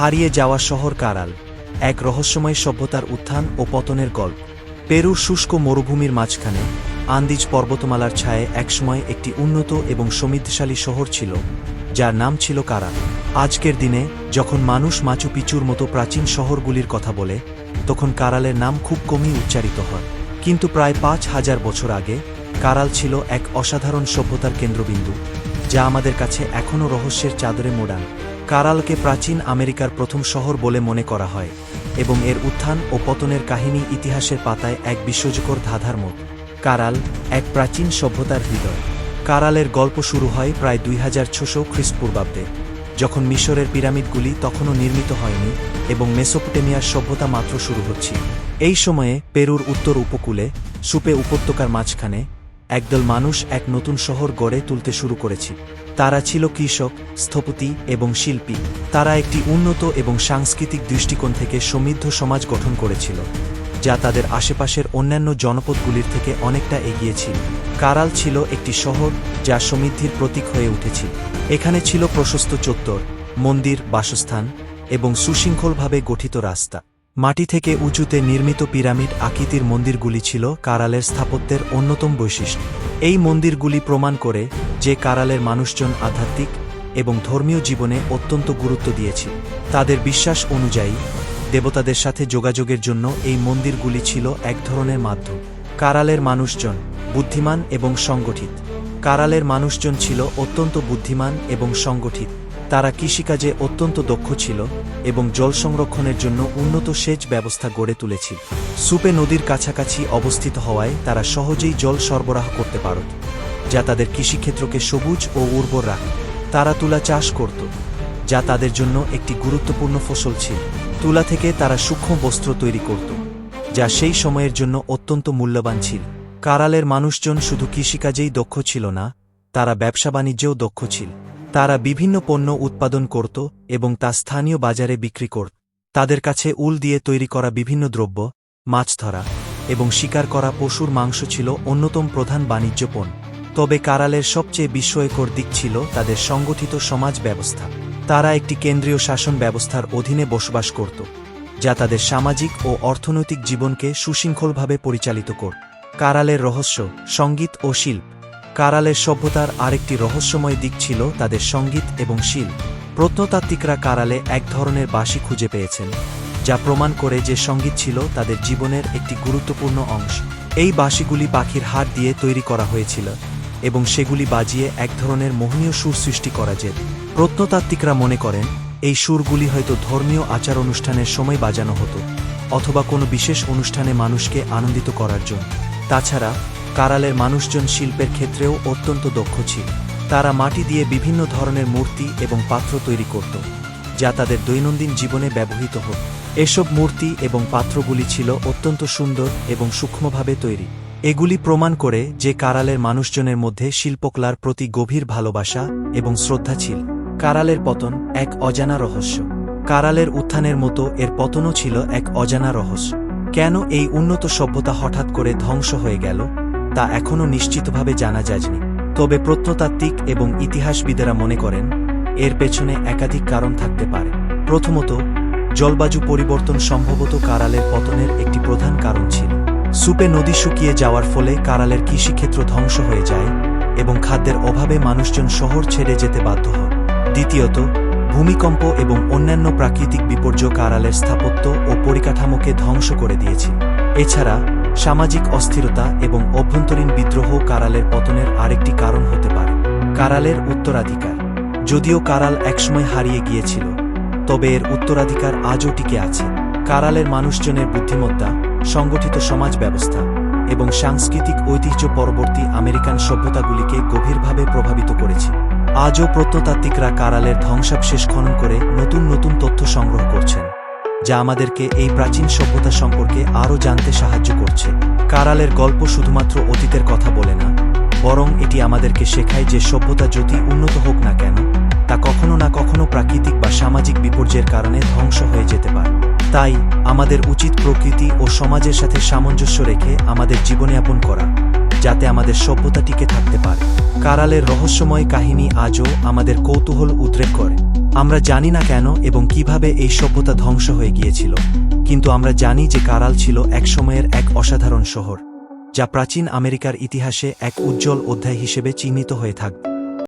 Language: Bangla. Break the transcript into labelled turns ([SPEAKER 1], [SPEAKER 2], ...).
[SPEAKER 1] হারিয়ে যাওয়া শহর কারাল, এক রহস্যময় সভ্যতার উত্থান ও পতনের গল্প। পেরুর শুষ্ক মরুভূমির মাঝখানে আন্দিজ পর্বতমালার ছায়ে একসময় একটি উন্নত এবং সমৃদ্ধশালী শহর ছিল, যার নাম ছিল কারাল। আজকের দিনে যখন মানুষ মাচু পিচুর মতো প্রাচীন শহরগুলির কথা বলে, তখন কারালের নাম খুব কমই উচ্চারিত হয়। কিন্তু প্রায় পাঁচ হাজার বছর আগে, কারাল ছিল এক অসাধারণ সভ্যতার কেন্দ্রবিন্দু, যা আমাদের কাছে এখনও রহস্যের চাদরে মোড়ান। কারালকে প্রাচীন আমেরিকার প্রথম শহর বলে মনে করা হয় এবং এর উত্থান ও পতনের কাহিনী ইতিহাসের পাতায় এক বিশ্বজকর ধাঁধার মত কারাল এক প্রাচীন সভ্যতার হৃদয়। কারালের গল্প শুরু হয় প্রায় দুই হাজার ছশো খ্রিস্টপূর্বাব্দে, যখন মিশরের পিরামিডগুলি তখনও নির্মিত হয়নি এবং মেসোপটেমিয়ার সভ্যতা মাত্র শুরু হচ্ছে। এই সময়ে পেরুর উত্তর উপকূলে, সুপে উপত্যকার মাঝখানে, একদল মানুষ এক নতুন শহর গড়ে তুলতে শুরু করেছে। তারা ছিল কৃষক, স্থপতি এবং শিল্পী। তারা একটি উন্নত এবং সাংস্কৃতিক দৃষ্টিকোণ থেকে সমৃদ্ধ সমাজ গঠন করেছিল, যা তাদের আশেপাশের অন্যান্য জনপদগুলির থেকে অনেকটা এগিয়ে ছিল। কারাল ছিল একটি শহর যা সমৃদ্ধির প্রতীক হয়ে উঠেছিল এখানে ছিল প্রশস্ত চত্বর, মন্দির, বাসস্থান এবং সুশৃঙ্খলভাবে গঠিত রাস্তা। মাটি থেকে উঁচুতে নির্মিত পিরামিড আকৃতির মন্দিরগুলি ছিল কারালের স্থাপত্যের অন্যতম বৈশিষ্ট্য। এই মন্দিরগুলি প্রমাণ করে যে কারালের মানুষজন আধ্যাত্মিক এবং ধর্মীয় জীবনে অত্যন্ত গুরুত্ব দিয়েছে। তাদের বিশ্বাস অনুযায়ী, দেবতাদের সাথে যোগাযোগের জন্য এই মন্দিরগুলি ছিল এক ধরনের মাধ্যম। কারালের মানুষজন বুদ্ধিমান এবং সংগঠিত। কারালের মানুষজন ছিল অত্যন্ত বুদ্ধিমান এবং সংগঠিত। তারা কৃষিকাজে অত্যন্ত দক্ষ ছিল এবং জল সংরক্ষণের জন্য উন্নত সেচ ব্যবস্থা গড়ে তুলেছিল। সুপে নদীর কাছাকাছি অবস্থিত হওয়ায় তারা সহজেই জল সরবরাহ করতে পারত, যা তাদের কৃষিক্ষেত্রকে সবুজ ও উর্বর রাখত তারা তুলা চাষ করত, যা তাদের জন্য একটি গুরুত্বপূর্ণ ফসল ছিল। তুলা থেকে তারা সূক্ষ্ম বস্ত্র তৈরি করত, যা সেই সময়ের জন্য অত্যন্ত মূল্যবান ছিল। কারালের মানুষজন শুধু কৃষিকাজেই দক্ষ ছিল না, তারা ব্যবসা বাণিজ্যেও দক্ষ ছিল। তারা বিভিন্ন পণ্য উৎপাদন করত এবং তা স্থানীয় বাজারে বিক্রি করত। তাদের কাছে উল দিয়ে তৈরি করা বিভিন্ন দ্রব্য, মাছ ধরা এবং শিকার করা পশুর মাংস ছিল অন্যতম প্রধান বাণিজ্য পণ্য। তবে কারালের সবচেয়ে বিস্ময়কর দিক ছিল তাদের সংগঠিত সমাজ ব্যবস্থা। তারা একটি কেন্দ্রীয় শাসন ব্যবস্থার অধীনে বসবাস করত, যা তাদের সামাজিক ও অর্থনৈতিক জীবনকে সুশৃঙ্খলভাবে পরিচালিত করত। কারালের রহস্য, সংগীত ও শিল্প কারালের সভ্যতার আরেকটি রহস্যময় দিক ছিল তাদের সংগীত এবং শিল্প প্রত্নতাত্ত্বিকরা কারালে এক ধরনের বাঁশি খুঁজে পেয়েছেন, যা প্রমাণ করে যে সংগীত ছিল তাদের জীবনের একটি গুরুত্বপূর্ণ অংশ। এই বাঁশিগুলি পাখির হাড় দিয়ে তৈরি করা হয়েছিল এবং সেগুলি বাজিয়ে এক ধরনের মোহনীয় সুর সৃষ্টি করা যেত। প্রত্নতাত্ত্বিকরা মনে করেন, এই সুরগুলি হয়তো ধর্মীয় আচার অনুষ্ঠানের সময় বাজানো হতো, অথবা কোনো বিশেষ অনুষ্ঠানে মানুষকে আনন্দিত করার জন্য। তাছাড়া কারালের মানুষজন শিল্পের ক্ষেত্রেও অত্যন্ত দক্ষ ছিল। তারা মাটি দিয়ে বিভিন্ন ধরনের মূর্তি এবং পাত্র তৈরি করত, যা তাদের দৈনন্দিন জীবনে ব্যবহৃত হত। এসব মূর্তি এবং পাত্রগুলি ছিল অত্যন্ত সুন্দর এবং সূক্ষ্মভাবে তৈরি। এগুলি প্রমাণ করে যে কারালের মানুষজনের মধ্যে শিল্পকলার প্রতি গভীর ভালোবাসা এবং শ্রদ্ধা ছিল। কারালের পতন এক অজানা রহস্য। কারালের উত্থানের মতো এর পতনও ছিল এক অজানা রহস্য। কেন এই উন্নত সভ্যতা হঠাৎ করে ধ্বংস হয়ে গেল? তা এখনও নিশ্চিতভাবে জানা যায়নি। তবে প্রত্নতাত্ত্বিক এবং ইতিহাসবিদেরা মনে করেন, এর পেছনে একাধিক কারণ থাকতে পারে। প্রথমত, জলবায়ু পরিবর্তন সম্ভবত কারালের পতনের একটি প্রধান কারণ ছিল। সুপে নদী শুকিয়ে যাওয়ার ফলে কারালের কৃষিক্ষেত্র ধ্বংস হয়ে যায় এবং খাদ্যের অভাবে মানুষজন শহর ছেড়ে যেতে বাধ্য হয় দ্বিতীয়ত, ভূমিকম্প এবং অন্যান্য প্রাকৃতিক বিপর্যয় কারালের স্থাপত্য ও পরিকাঠামোকে ধ্বংস করে দিয়েছিল। এছাড়া সামাজিক অস্থিরতা এবং অভ্যন্তরীণ বিদ্রোহ কারালের পতনের আরেকটি কারণ হতে পারে। কারালের উত্তরাধিকার। যদিও কারাল একসময় হারিয়ে গিয়েছিল, তবে এর উত্তরাধিকার আজও টিকে আছে। কারালের মানুষজনের বুদ্ধিমত্তা, সংগঠিত সমাজ ব্যবস্থা এবং সাংস্কৃতিক ঐতিহ্য পরবর্তী আমেরিকান সভ্যতাগুলিকে গভীরভাবে প্রভাবিত করেছে। আজও প্রত্নতাত্ত্বিকরা কারালের ধ্বংসাবশেষ খনন করে নতুন নতুন তথ্য সংগ্রহ করছেন। যা আমাদেরকে এই প্রাচীন সভ্যতা সম্পর্কে আরও জানতে সাহায্য করছে। কারালের গল্প শুধুমাত্র অতীতের কথা বলে না, বরং এটি আমাদেরকে শেখায় যে সভ্যতা যদি উন্নত হোক না কেন, তা কখনো না কখনো প্রাকৃতিক বা সামাজিক বিপর্যয়ের কারণে ধ্বংস হয়ে যেতে পারে। তাই, আমাদের উচিত প্রকৃতি ও সমাজের সাথে সামঞ্জস্য রেখে আমাদের জীবনযাপন করা, যাতে আমাদের সভ্যতা টিকে থাকতে পারে। কারালের রহস্যময় কাহিনী আজও আমাদের কৌতূহল উদ্রেক করে। আমরা জানি না কেন এবং কীভাবে এই সভ্যতা ধ্বংস হয়ে গিয়েছিল, কিন্তু আমরা জানি যে কারাল ছিল এক সময়ের এক অসাধারণ শহর, যা প্রাচীন আমেরিকার ইতিহাসে এক উজ্জ্বল অধ্যায় হিসেবে চিহ্নিত হয়ে থাকবে।